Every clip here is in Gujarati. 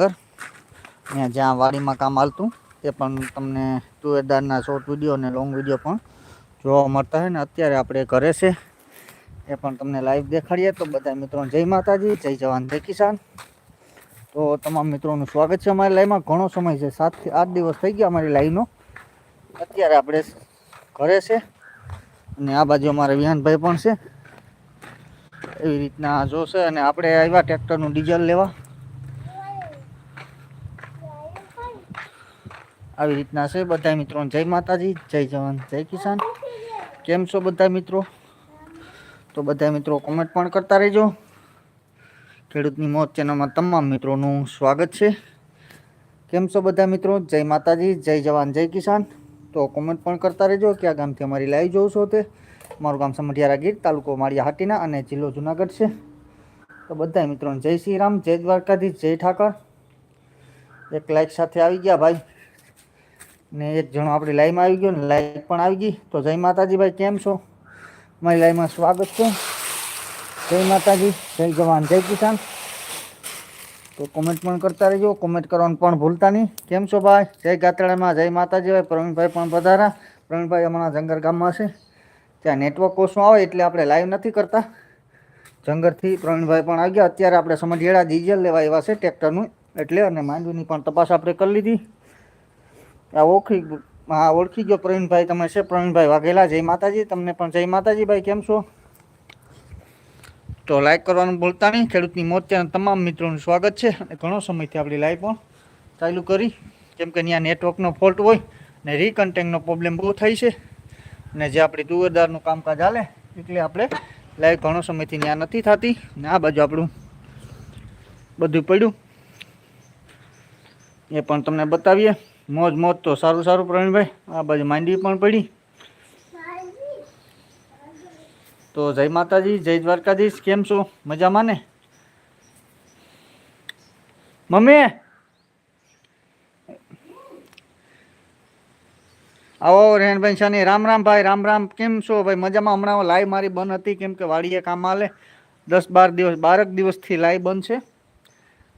ઘર. ત્યાં જ્યાં વાડીમાં કામ હાલતું તે પણ તમને તુવેરદારના શોર્ટ વીડિયો અને લોંગ વીડિયો પણ જોવા મળતા હોય ને, અત્યારે આપણે ઘરે છે. એ પણ તમને લાઈવ દેખાડીએ તો બધા મિત્રોને જય માતાજી, જય જવાન, જય કિસાન. તો તમામ મિત્રોનું સ્વાગત છે અમારી લાઈવમાં ઘણો સમય છે સાતથી આઠ દિવસ થઈ ગયા અમારી લાઈવનો અત્યારે આપણે ઘરે છે અને આ બાજુ અમારા વિહાનભાઈ પણ છે. એવી રીતના જોશે અને આપણે આવ્યા ટ્રેક્ટરનું ડીઝલ લેવા. આવી રીતના છે. બધા મિત્રો, જય માતાજી, જય જવાન, જય કિસાન. કેમ છો બધા મિત્રો? તો બધા મિત્રો કોમેન્ટ પણ કરતા રહેજો. ખેડૂતની મોત ચેનલમાં તમામ મિત્રોનું સ્વાગત છે. કેમ છો બધા મિત્રો? જય માતાજી, જય જવાન, જય કિસાન. તો કોમેન્ટ પણ કરતા રહેજો કયા ગામથી અમારી લાઈવ જોઉં છો તે. મારું ગામ સમઢિયારા ગીર, તાલુકો માળિયા હાટીના અને જિલ્લો જુનાગઢ છે. તો બધા મિત્રો જય શ્રી રામ, જય દ્વારકાધીશ, જય ઠાકર. એક લાઈક સાથે આવી ગયા ભાઈ. ને એક જણો આપણી લાઈમાં આવી ગયો ને લાઈવ પણ આવી ગઈ. તો જય માતાજી ભાઈ, કેમ છો? મારી લાઈવમાં સ્વાગત છે. જય માતાજી, જય જવાન, જય કિસાન. તો કોમેન્ટ પણ કરતા રહેજો. કોમેન્ટ કરવાનું પણ ભૂલતા નહીં. કેમ છો ભાઈ? જય ગાતડામાં જય માતાજી ભાઈ. પ્રવીણભાઈ પણ પધારા પ્રવીણભાઈ અમારા જંગર ગામમાં છે. ત્યાં નેટવર્ક ઓછું આવે એટલે આપણે લાઈવ નથી કરતા. જંગરથી પ્રવીણભાઈ પણ આવી ગયા. અત્યારે આપણે સમઢિયાળા ડીઝલ લેવા આવ્યા છે, ટ્રેક્ટરનું. એટલે અને માંડવીની પણ તપાસ આપણે કરી લીધી. આ ઓળખી હા, ઓળખી ગયો પ્રવીણભાઈ, તમે છે પ્રવીણભાઈ વાઘેલા, જય માતાજી. તમને પણ જય માતાજી ભાઈ કેમ છો? તો લાઈક કરવાનું ભૂલતા નહીં. ખેડૂતની મોત ત્યાં તમામ મિત્રોનું સ્વાગત છે. અને ઘણો સમયથી આપણી લાઈવ પણ ચાલુ કરી. કેમ કે ત્યાં નેટવર્કનો ફોલ્ટ હોય ને રીકન્ટેક્ટનો પ્રોબ્લેમ બહુ થાય છે. અને જે આપણી તુવેરદારનું કામકાજ હાલે, એટલે આપણે લાઈવ ઘણો સમયથી ત્યાં નથી થતી. ને આ બાજુ આપણું બધું પડ્યું. એ પણ તમને બતાવીએ. મોજ મોજ તો સારું સારું પ્રવીણભાઈ. આ બાજુ માંડવી પણ પડી. તો જય માતાજી, જય દ્વારકાધીશ. કેમ છો? મજામાં ને? મમ્મી! આવો રેણભાઈ શાની. રામ રામ ભાઈ, રામ રામ. કેમ છો ભાઈ? મજામાં? હમણાં લાઈવ મારી બંધ હતી. કેમ કે વાડીએ કામ હાલે. દસ બાર દિવસ, બારક દિવસથી લાઈવ બંધ છે.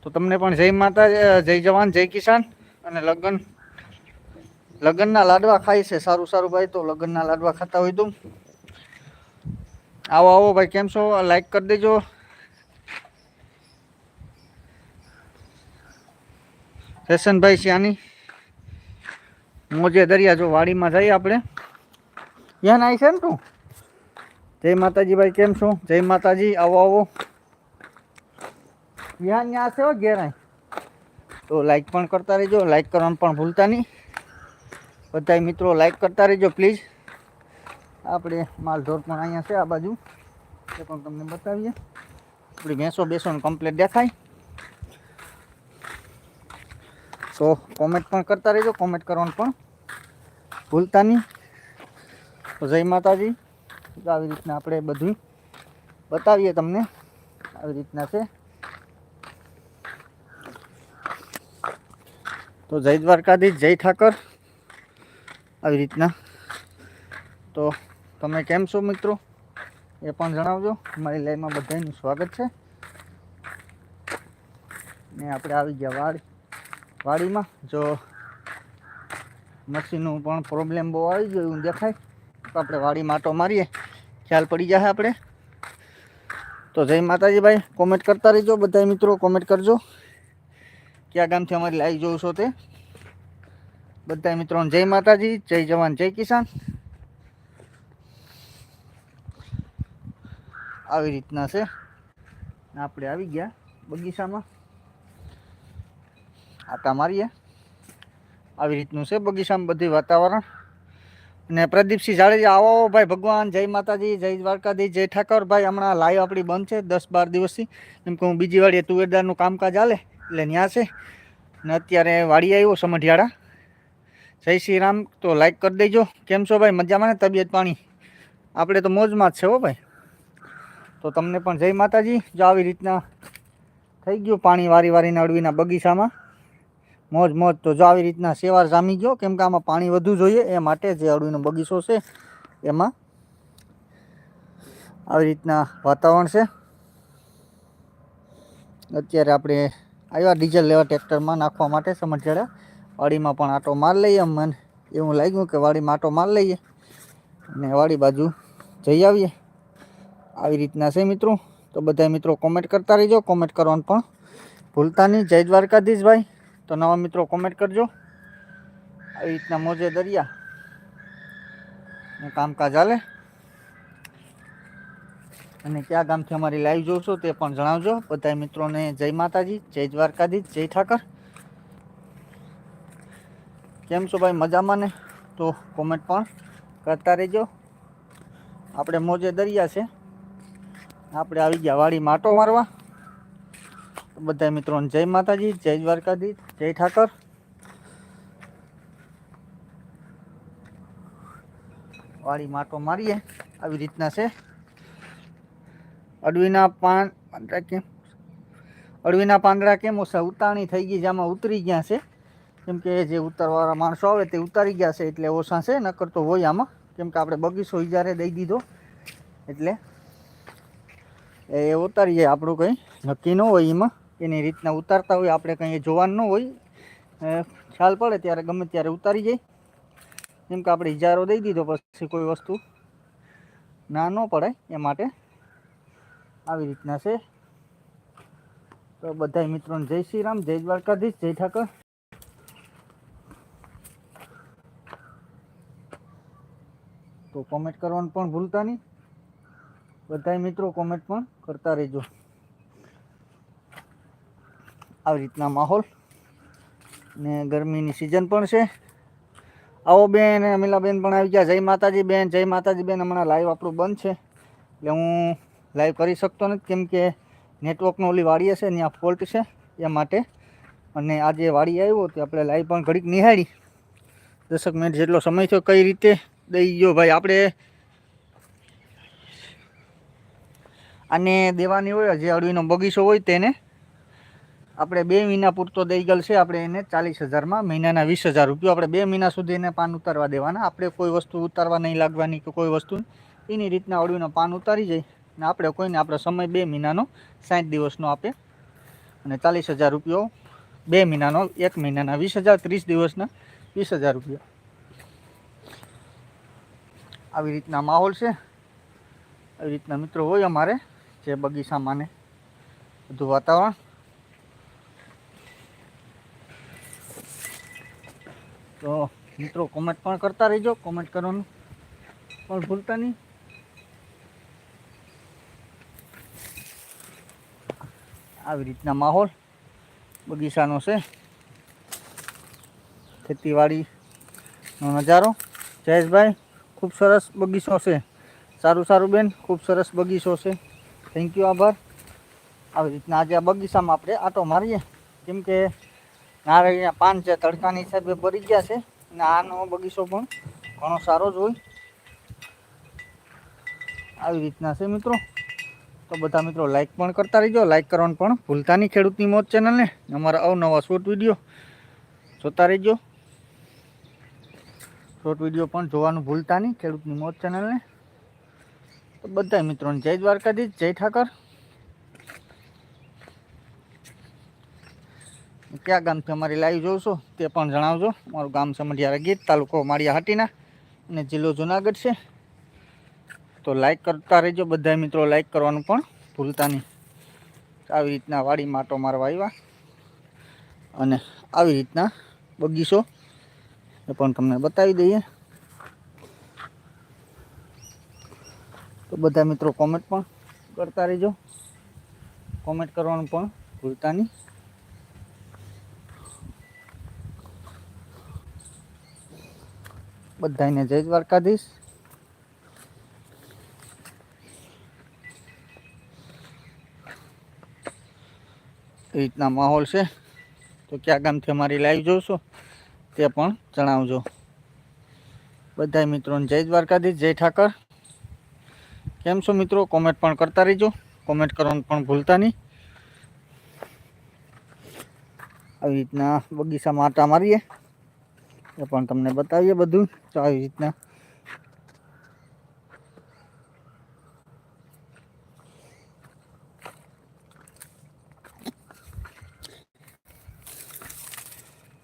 તો તમને પણ જય માતા જય જવાન, જય કિસાન. અને લગ્ન લગ્નના લાડવા ખાય છે. સારું સારું ભાઈ, તો લગ્નના લાડવા ખાતા હોય તો. આવો આવો ભાઈ, કેમ છો? લાઈક કરી દેજો. રેશનભાઈ શ્યાની. મોજે દરિયા જો વાડીમાં જઈએ આપણે. ત્યાં આવી છે ને તું? જય માતાજી ભાઈ, કેમ છો? જય માતાજી, આવો આવો. ત્યાં ત્યાં છે હો ઘેર તો લાઈક પણ કરતા રહેજો લાઈક કરવાનું પણ ભૂલતા નહીં. બધા મિત્રો લાઈક કરતા રહેજો પ્લીઝ આપણે માલઢોર પણ અહીંયા છે, આ બાજુ. એ પણ તમને બતાવીએ. આપણી ભેંસો બેસો કમ્પ્લીટ દેખાય. તો કોમેન્ટ પણ કરતા રહેજો કોમેન્ટ કરવાનું પણ ભૂલતા નહીં. તો જય માતાજી. તો આવી રીતના આપણે બધું બતાવીએ તમને. આવી રીતના છે. તો જય દ્વારકાધીશ, જય ઠાકર. આવી રીતના. તો તમે કેમ છો મિત્રો? એ પણ જણાવજો. મારી લાઈનમાં બધાનું સ્વાગત છે. ને આપણે આવી ગયા વાડી, વાડીમાં. જો મશીનનું પણ પ્રોબ્લેમ બહુ આવી ગયો એવું દેખાય. તો આપણે વાડી માટો મારીએ. ખ્યાલ પડી જાય આપણે. તો જય માતાજી ભાઈ. કોમેન્ટ કરતા રહેજો. બધા મિત્રો કોમેન્ટ કરજો. કયા ગામથી અમારી લાઈવ જોઉં છો તે? બધા મિત્રોને જય માતાજી, જય જવાન, જય કિસાન. આવી રીતના છે. આપણે આવી ગયા બગીચામાં. આટા મારીએ. આવી રીતનું છે બગીચામાં બધી વાતાવરણ. અને પ્રદીપસિંહ જાડેજા, આવો ભાઈ ભગવાન, જય માતાજી, જય દ્વારકાધી જય ઠાકર ભાઈ હમણાં લાઈવ આપણી બંધ છે, દસ બાર દિવસથી. એમ કે હું બીજી વાડીએ તુવેરદારનું કામકાજ હાલે, એટલે ત્યાં છે. ને અત્યારે વાડી આવ્યો સમઢિયાળા. જય શ્રી રામ. તો લાઈક કરી દેજો. કેમ છો ભાઈ? મજામાં ને? તબિયત પાણી? આપણે તો મોજમાં જ છે હો ભાઈ. તો તમને પણ જય માતાજી. જો આવી રીતના થઈ ગયું પાણી વારી વારીને અડવીના બગીચામાં. મોજ મોજ. તો જો આવી રીતના સેવાર જામી ગયો. કેમ કે આમાં પાણી વધુ જોઈએ. એ માટે જે અડવીનો બગીચો છે, એમાં આવી રીતના વાતાવરણ છે. અત્યારે આપણે આવ્યા ડીઝલ લેવા ટ્રેક્ટરમાં નાખવા માટે સમજ ચડ્યા વાડીમાં પણ આટો માર લઈએ મને. એવું લાગ્યું કે વાડીમાં આટો માર લઈએ અને વાડી બાજુ જઈ આવીએ. આવી રીતના છે મિત્રો. તો બધા મિત્રો કોમેન્ટ કરતા રહીજો. કોમેન્ટ કરવાનું પણ ભૂલતા નહીં. જય દ્વારકાધીશ ભાઈ તો નવા મિત્રો કોમેન્ટ કરજો. આવી રીતના મોજે દરિયા. ને કામકાજ હાલે. અને કયા ગામથી અમારી લાઈવ જોશો તે પણ જણાવજો. બધા મિત્રોને જય માતાજી, જય દ્વારકાધીશ, જય ઠાકર. કેમ છો ભાઈ? મજામાં ને? તો કોમેન્ટ પણ કરતા રહેજો. આપણે મોજે દરિયા છે. આપણે આવી ગયા વાડી માટો મારવા. બધા મિત્રોને જય માતાજી, જય દ્વારકાધીશ, જય ઠાકર. વાડી માટો મારીએ. આવી રીતના છે. અડવીના પાન અડવીના પાંદડા કેમ ઓછા ઉતાણી થઈ ગઈ જેમાં ઉતરી ગયા છે. કેમ કે જે ઉતારવાળા માણસો આવે તે ઉતારી ગયા છે એટલે ઓછા છે, નકર તો હોય આમાં. કેમ કે આપણે બગીચો ઇજારે દઈ દીધો. એટલે એ ઉતારી જાય આપણું કંઈ. નક્કી ન હોય એમાં. એની રીતના ઉતારતા હોય, આપણે કંઈ જોવાનું ન હોય. ખ્યાલ પડે ત્યારે ગમે ત્યારે ઉતારી જાય. કેમ કે આપણે ઇજારો દઈ દીધો પછી કોઈ વસ્તુ ના ન પડાય એ માટે આવી રીતના છે. તો બધા મિત્રોને જય શ્રી રામ, જય દ્વારકાધીશ, જય ઠાકર. તો કોમેન્ટ કરવાનું પણ ભૂલતા નહીં. બધા મિત્રો કોમેન્ટ પણ કરતા રહેજો. આવી રીતના માહોલ. ને ગરમીની સિઝન પણ છે. આવો બેન, અમીલાબેન પણ આવી ગયા. જય માતાજી બેન, જય માતાજી બેન. હમણાં લાઈવ આપણું બંધ છે. એટલે હું લાઈવ કરી શકતો નથી. કેમ કે નેટવર્કનો ઓલી વાડી હશે ત્યાં ફોલ્ટ છે એ માટે. અને આજે વાડી આવ્યો, તે આપણે લાઈવ પણ ઘડીક નિહાળી. દસક મિનિટ જેટલો સમય થયો કઈ રીતે દઈ ગયો ભાઈ, આપણે અને દેવાની હોય, જે અળવીનો બગીચો હોય તેને આપણે બે મહિના પૂરતો દઈ ગયેલ છે, આપણે એને ચાલીસ હજારમાં, મહિનાના વીસ હજાર રૂપિયા આપણે બે મહિના સુધી એને પાન ઉતારવા દેવાના. આપણે કોઈ વસ્તુ ઉતારવા નહીં લાગવાની કે કોઈ વસ્તુ એની રીતના અળવીનો પાન ઉતારી જાય ને આપણે કોઈને આપણો સમય બે મહિનાનો, સાઠ દિવસનો આપે. અને ચાલીસ હજાર રૂપિયો બે મહિનાનો, એક મહિનાના વીસ હજાર, ત્રીસ દિવસના વીસ હજાર રૂપિયા. આવી રીતના માહોલ છે. આવી રીતના મિત્રો હોય અમારે જે બગીચામાં ને બધું વાતાવરણ. તો મિત્રો કોમેન્ટ પણ કરતા રહેજો. કોમેન્ટ કરવાનું પણ ભૂલતા નહીં. આવી રીતના માહોલ બગીચાનો છે. ખેતીવાડીનો નજારો. જયેશભાઈ ખૂબ સરસ બગીચો છે. સારું સારું બેન, ખૂબ સરસ બગીચો છે. થેન્ક યુ આભાર. આવી રીતના આજે આ બગીચામાં આપણે આટો મારીએ. કેમ કે નારળીના પાન છે તડકાની હિસાબે ભરી ગયા છે, અને આનો બગીચો પણ ઘણો સારો જ હોય. આવી રીતના છે મિત્રો. તો બધા મિત્રો લાઈક પણ કરતા રહીજો. લાઈક કરવાનું પણ ભૂલતા નહીં ખેડૂતની મોજ ચેનલને અમારા અવનવા શોર્ટ વીડિયો જોતા રહેજો. શોર્ટ વીડિયો પણ જોવાનું ભૂલતા નહીં, ખેડૂતની મોત ચેનલને. તો બધા મિત્રોને જય દ્વારકાધીશ, જય ઠાકર. કયા ગામથી અમારી લાઈવ જોશો તે પણ જણાવજો. મારું ગામ સમઢિયારા ગીત તાલુકો માળિયા હાટીના અને જિલ્લો જુનાગઢ છે. તો લાઈક કરતા રહેજો બધા મિત્રો લાઈક કરવાનું પણ ભૂલતા નહીં. આવી રીતના વાડી માટો મારવા આવ્યા. અને આવી રીતના બગીચો એ પણ તમને બતાવી દઈએ. તો બધા મિત્રો કોમેન્ટ પણ કરતા રહેજો. કોમેન્ટ કરવાનું પણ ભૂલતા નહીં. બધાને જય દ્વારકાધીશ. એ રીતના માહોલ છે. તો કયા ગામથી અમારી લાઈવ જોશો? તે પણ જણાવજો. બધા મિત્રોને જય દ્વારકાધીશ, જય ઠાકર. કેમ છો મિત્રો? કોમેન્ટ પણ કરતા રહીજો. કોમેન્ટ કરવાનું પણ ભૂલતા નહીં. આવી રીતના બગીચામાં આટા મારીએ. એ પણ તમને બતાવીએ બધું. તો આવી રીતના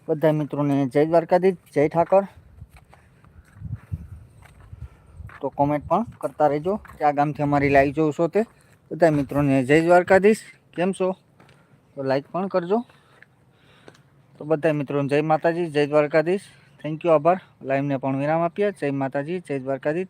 બધા મિત્રોને જય દ્વારકાધીશ, જય ઠાકર. તો કોમેન્ટ પણ કરતા રહેજો કે આ ગામથી અમારી લાઈવ જોઉં છો તે. બધા મિત્રોને જય દ્વારકાધીશ, કેમ છો? તો લાઈક પણ કરજો. તો બધા મિત્રોને જય માતાજી, જય દ્વારકાધીશ. થેન્ક યુ આભાર. લાઈવને પણ વિરામ આપ્યા. જય માતાજી, જય દ્વારકાધીશ.